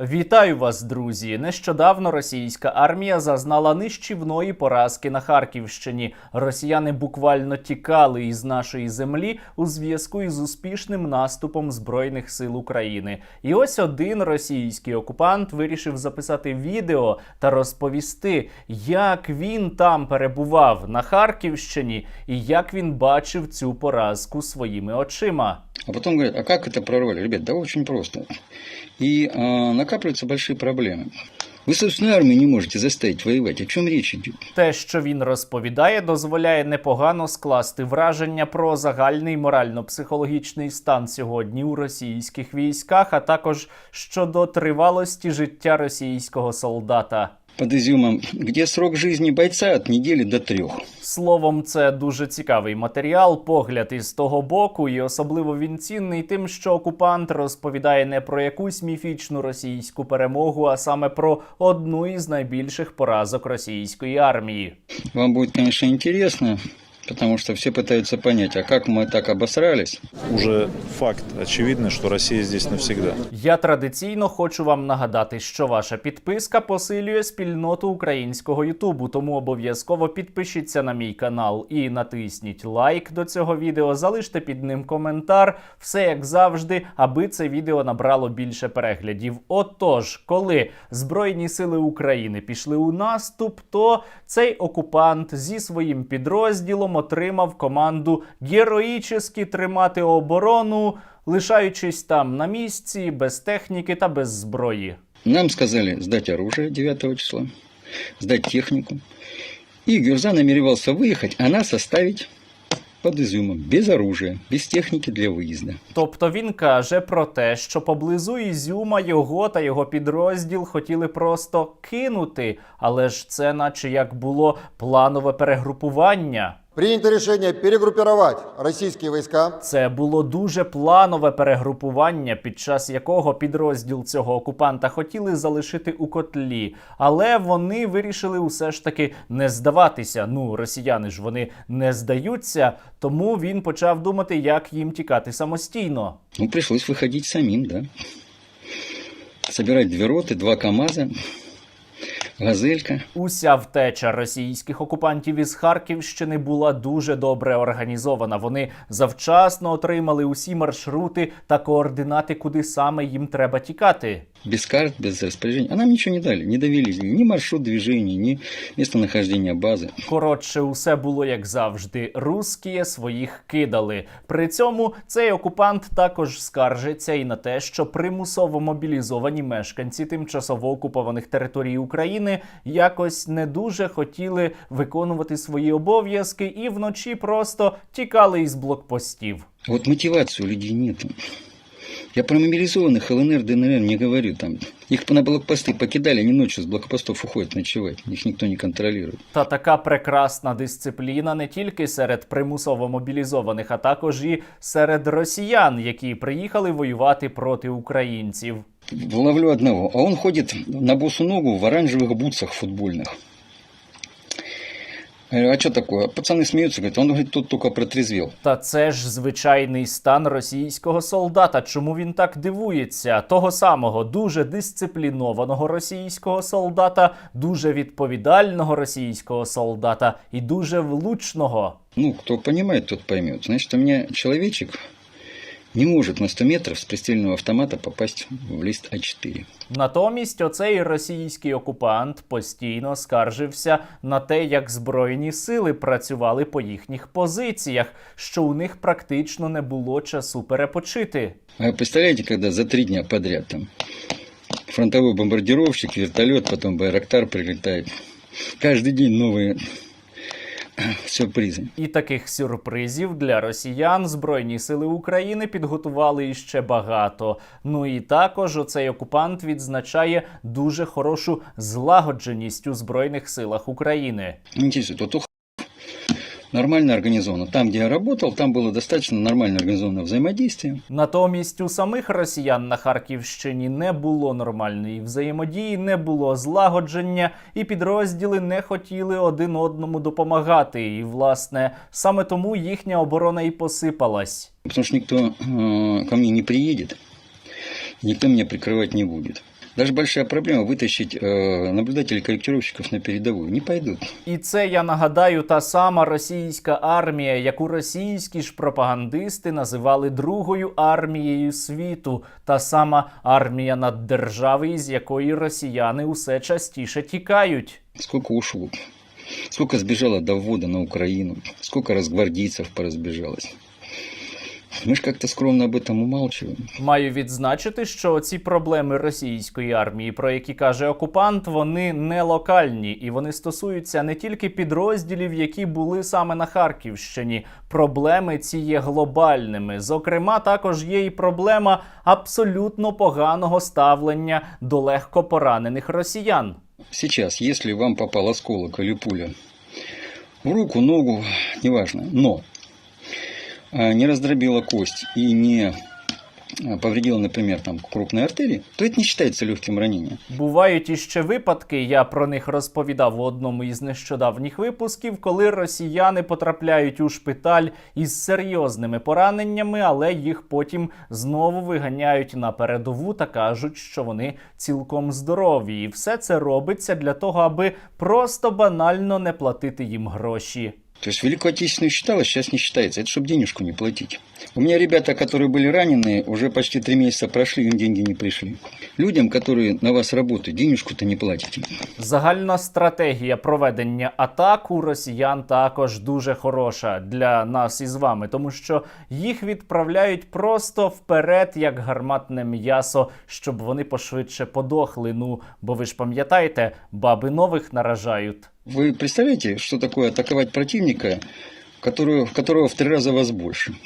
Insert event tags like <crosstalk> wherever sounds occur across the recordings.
Вітаю вас, друзі! Нещодавно російська армія зазнала нищівної поразки на Харківщині. Росіяни буквально тікали із нашої землі у зв'язку із успішним наступом збройних сил України. І ось один російський окупант вирішив записати відео та розповісти, як він там перебував на Харківщині і як він бачив цю поразку своїми очима. А потом говорят, а как это прорвали? Ребят, да очень просто. И а, накапливаются большие проблемы. Вы собственную армию не можете заставить воевать. О чем речь идет? Те, що він розповідає, дозволяє непогано скласти враження про загальний морально-психологічний стан сьогодні у російських військах, а також щодо тривалості життя російського солдата. Под Ізюмом, де срок жизни бойця від неділі до трьох. Словом, це дуже цікавий матеріал, погляд із того боку, і особливо він цінний тим, що окупант розповідає не про якусь міфічну російську перемогу, а саме про одну із найбільших поразок російської армії. Вам буде, звісно, интересно, потому что все пытаются понять, а как мы так обосрались. уже факт очевидный, что Россия здесь навсегда. Я традиційно хочу вам нагадати, що ваша підписка посилює спільноту українського Ютубу, тому обов'язково підпишіться на мій канал і натисніть лайк до цього відео, залиште під ним коментар, все як завжди, аби це відео набрало більше переглядів. Отож, коли Збройні сили України пішли у наступ, то цей окупант зі своїм підрозділом отримав команду героїчески тримати оборону, лишаючись там на місці, без техніки та без зброї. Нам сказали сдать оружие 9 числа, сдать технику. И Гюрза намеревался выехать, а нас оставить под изюмом, без оружия, без техники для выезда. Тобто він каже про те, що поблизу Ізюма його та його підрозділ хотіли просто кинути, але ж це, наче як було планове перегрупування. Принято решение перегруппировать российские войска Це було дуже планове перегрупування, під час якого підрозділ цього окупанта хотіли залишити у котлі, але вони вирішили усе ж таки не здаватися. Ну, росіяни ж вони не здаються, тому він почав думати, як їм тікати самостійно. Ну, пришлось выходить самим, да. Собирать две роты, два КАМАЗа, газелька. Уся втеча російських окупантів із Харківщини була дуже добре організована. Вони завчасно отримали усі маршрути та координати, куди саме їм треба тікати. Без карт, без распоряжений. А нам ничего не дали, не довели ни маршрут движения, ни местонахождение базы. Коротше, усе було як завжди. Русські своїх кидали. При цьому цей окупант також скаржиться і на те, що примусово мобілізовані мешканці тимчасово окупованих територій України якось не дуже хотіли виконувати свої обов'язки і вночі просто тікали із блокпостів. Вот мотивации у людей нет. Я про мобилизованных ЛНР, ДНР не говорю. Там. Их на блокпосты покидали, они ночью с блокпостов уходят ночевать. Их никто не контролирует. Та така прекрасна дисципліна не тільки серед примусово мобілізованих, а також і серед росіян, які приїхали воювати проти українців. Ловлю одного, а он ходит на босу ногу в оранжевых бутсах футбольных. Я говорю, а что такое? Пацаны смеются, говорят, он говорит, тут только протрезвел. Та це ж звичайний стан російського солдата. Чому він так дивується? Того самого дуже дисциплінованого російського солдата, дуже відповідального російського солдата і дуже влучного. Ну, кто понимает, тот поймет. Значит, у меня человечек не может на 100 метров с пристрельного автомата попасть в лист А А4. Натомість оцей російський окупант постійно скаржився на те, як збройні сили працювали по їхніх позиціях, що у них практично не було часу перепочити. А представляете, когда за три дня подряд там фронтовой бомбардировщик, вертолет, потом Байрактар прилетает. Каждый день новые <clears throat> сюрпризы. І таких сюрпризів для росіян Збройні сили України підготували іще багато. Ну і також оцей окупант відзначає дуже хорошу злагодженість у збройних силах України. У Х- нормально организовано. Там, где я работал, там было достаточно нормально организовано взаимодействие. Натомість у самих росіян на Харківщині не було нормальної взаємодії, не було злагодження, і підрозділи не хотіли один одному допомагати. І, власне, саме тому їхня оборона і посипалась. Потому что никто э, ко мне не приедет, никто меня прикрывать не будет. Даже большая проблема вытащить э, наблюдателей корректировщиков на передовую. Не пойдут. І це я нагадаю та сама російська армія, яку російські ж пропагандисти називали другою армією світу, та сама армія наддержави, з якої росіяни усе частіше тікають. Сколько ушло. Сколько сбежало до ввода на Украину. Сколько разгвардейцев поразбежалось. Мы же как-то скромно об этом умалчиваем. Маю відзначити, що ці проблеми російської армії, про які каже окупант, вони не локальні і вони стосуються не тільки підрозділів, які були саме на Харківщині. Проблеми ці є глобальними. Зокрема, також є і проблема абсолютно поганого ставлення до легко поранених росіян. Сейчас, если вам попал осколок или пуля в руку, ногу, неважно, но не раздробила кость и не а, повредила, например, там, крупные артерии, то это не считается легким ранением. Бувають іще випадки, я про них розповідав у одному із нещодавніх випусків, коли росіяни потрапляють у шпиталь із серйозними пораненнями, але їх потім знову виганяють на передову та кажуть, що вони цілком здорові. І все це робиться для того, аби просто банально не платити їм гроші. То есть Великую Отечественную считалось, сейчас не считается. Это чтобы денежку не платить. У меня ребята, которые были ранены, уже почти три месяца прошли, им деньги не пришли. Людям, которые на вас работают, денежку-то не платите. Загальна стратегія проведення атак у росіян також дуже хороша для нас із вами, тому що їх відправляють просто вперед, як гарматне м'ясо, щоб вони пошвидше подохли. Ну бо ви ж пам'ятаєте, баби нових наражають. Вы представляете, что такое атаковать противника, которого, которого в три раза вас больше?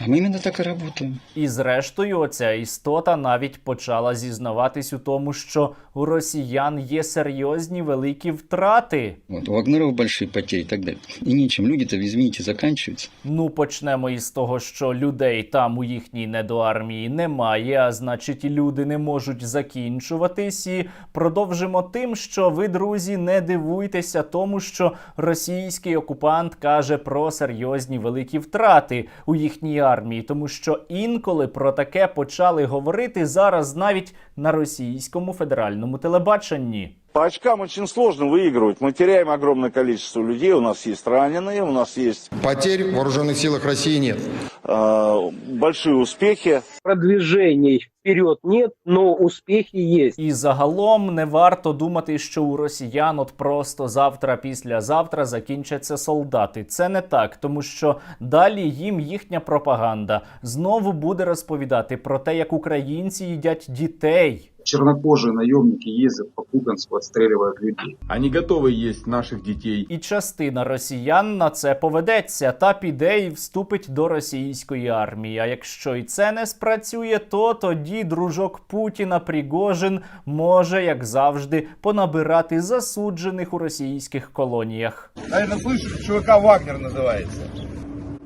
А мы именно так и работаем. І зрештою, оця істота навіть почала зізнаватись у тому, що у росіян є серйозні великі втрати. Вот, у Вагнеров большие потери и так далее. И ничем. Люди-то, извините, заканчиваются. Ну, почнемо із того, що людей там у їхній недоармії немає, а значить, люди не можуть закінчуватись. І продовжимо тим, що ви, друзі, не дивуйтеся тому, що російський окупант каже про серйозні великі втрати у їхній армії, тому що інколи про таке почали говорити зараз навіть на російському федеральному телебаченні. По очкам очень сложно выигрывать. Мы теряем огромное количество людей. У нас есть раненые, у нас есть Потерь в вооруженных силах России нет. э, большие успехи. продвижений вперед нет, но успехи есть. І загалом не варто думати, що у росіян от просто завтра, післязавтра закінчаться солдати. Це не так, тому що далі їм їхня пропаганда знову буде розповідати про те, як українці їдять дітей. чернокожие наемники ездят по Купенску, отстреливают людей. Они готовы есть наших детей. І частина росіян на це поведеться та піде і вступить до російської армії. А якщо і це не спрацює, то тоді дружок Путіна Пригожин може, як завжди, понабирати засуджених у російських колоніях. Наверное, слышали, ЧВК «Вагнер» называется.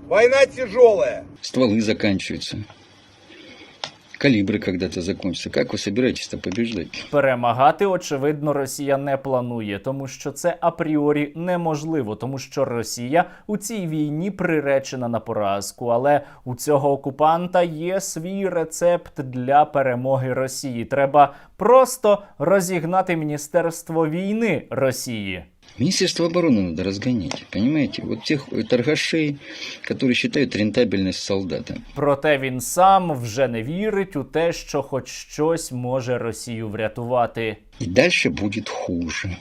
Война тяжелая. Стволы заканчиваются. Калибры когда-то закончатся. Как вы собираетесь-то побеждать? Перемагати, очевидно, Росія не планує, тому що це апріорі неможливо, тому що Росія у цій війні приречена на поразку. Але у цього окупанта є свій рецепт для перемоги Росії. Треба просто розігнати міністерство війни Росії. Министерство обороны надо разгонять, понимаете? Вот тех э, торгашей, которые считают рентабельность солдата. Проте він сам вже не вірить у те, що хоч щось може Росію врятувати. И дальше будет хуже.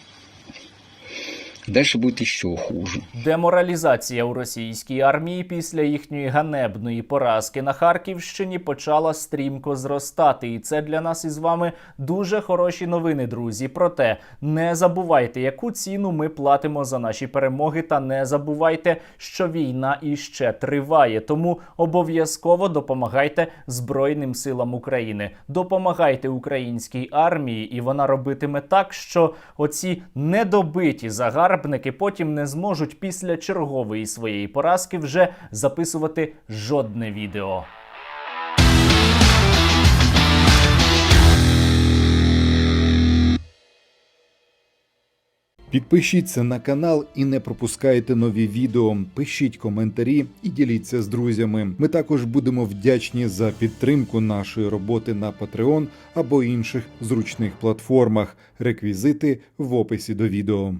Дальше будет еще хуже. Деморалізація у російській армії після їхньої ганебної поразки на Харківщині почала стрімко зростати, і це для нас із вами дуже хороші новини, друзі. Проте не забувайте, яку ціну ми платимо за наші перемоги, та не забувайте, що війна іще триває. Тому обов'язково допомагайте Збройним силам України, допомагайте українській армії, і вона робитиме так, що оці недобиті загарбники потім не зможуть після чергової своєї поразки вже записувати жодне відео. Підпишіться на канал і не пропускайте нові відео. Пишіть коментарі і діліться з друзями. Ми також будемо вдячні за підтримку нашої роботи на Patreon або інших зручних платформах. Реквізити в описі до відео.